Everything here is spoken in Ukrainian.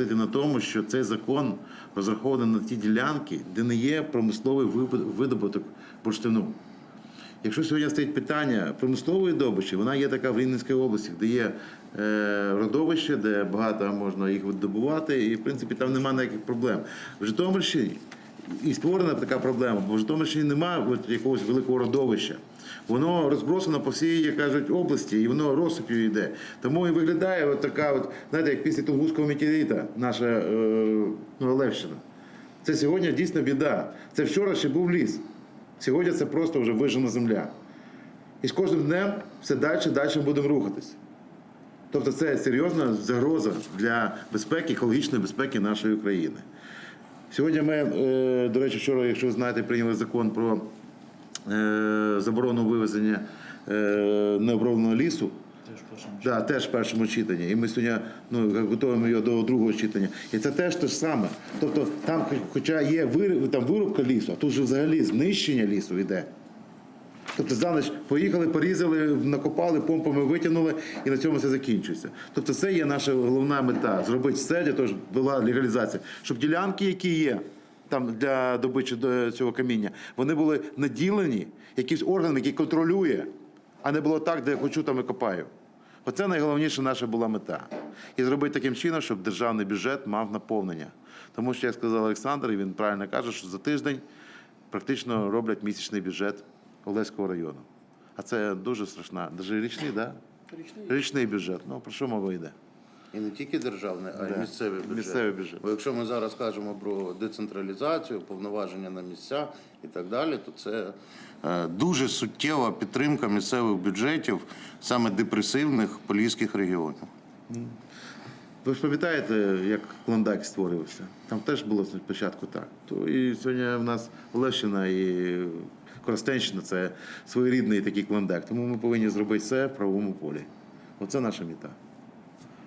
наголосити на тому, що цей закон розрахований на ті ділянки, де не є промисловий видобуток бурштину. Якщо сьогодні стоїть питання промислової добичі, вона є така в Рівненській області, де є е, родовище, де багато можна їх видобувати, і в принципі там немає ніяких проблем. В Житомирщині і створена така проблема, бо в Житомирщині немає якогось великого родовища. Воно розбросано по всій, як кажуть, області, і воно розсип'ю йде. Тому і виглядає от така, от, знаєте, як після Тунгуського метеорита наша е, ну. Це сьогодні дійсно біда. Це вчора ще був ліс. Сьогодні це просто вже вижена земля. І з кожним днем все далі, далі будемо рухатись. Тобто це серйозна загроза для безпеки, екологічної безпеки нашої країни. Сьогодні ми, е, до речі, вчора, якщо ви знаєте, прийняли закон про е, заборону вивезення е, необробленого лісу. Да, теж в першому читанні. І ми сьогодні ну, готуємо його до другого читання. І це теж те ж саме. Тобто там, хоча є вир- там вирубка лісу, а тут же взагалі знищення лісу йде. Тобто за ніч поїхали, порізали, накопали, помпами витягнули, і на цьому все закінчується. Тобто, це є наша головна мета зробити все для того, щоб була легалізація, щоб ділянки, які є там для добичі до цього каміння, вони були наділені якимсь органом, який контролює, а не було так, де я хочу, там і копаю. Оце найголовніша наша була мета. І зробити таким чином, щоб державний бюджет мав наповнення. Тому що, як сказав Олександр, і він правильно каже, що за тиждень практично роблять місячний бюджет Олеського району. А це дуже страшна, навіть річний, да? Річний. річний бюджет. Ну про що мова йде? І не тільки державний, а й Да. місцевий бюджет. Місцевий бюджет. Бо якщо ми зараз кажемо про децентралізацію, повноваження на місця і так далі, то це е, дуже суттєва підтримка місцевих бюджетів, саме депресивних поліських регіонів. Ви ж пам'ятаєте, як Клондайк створювався? Там теж було спочатку так. То і сьогодні в нас Олещина і Коростенщина це своєрідний такий клондайк. Тому ми повинні зробити все в правовому полі. Оце наша мета.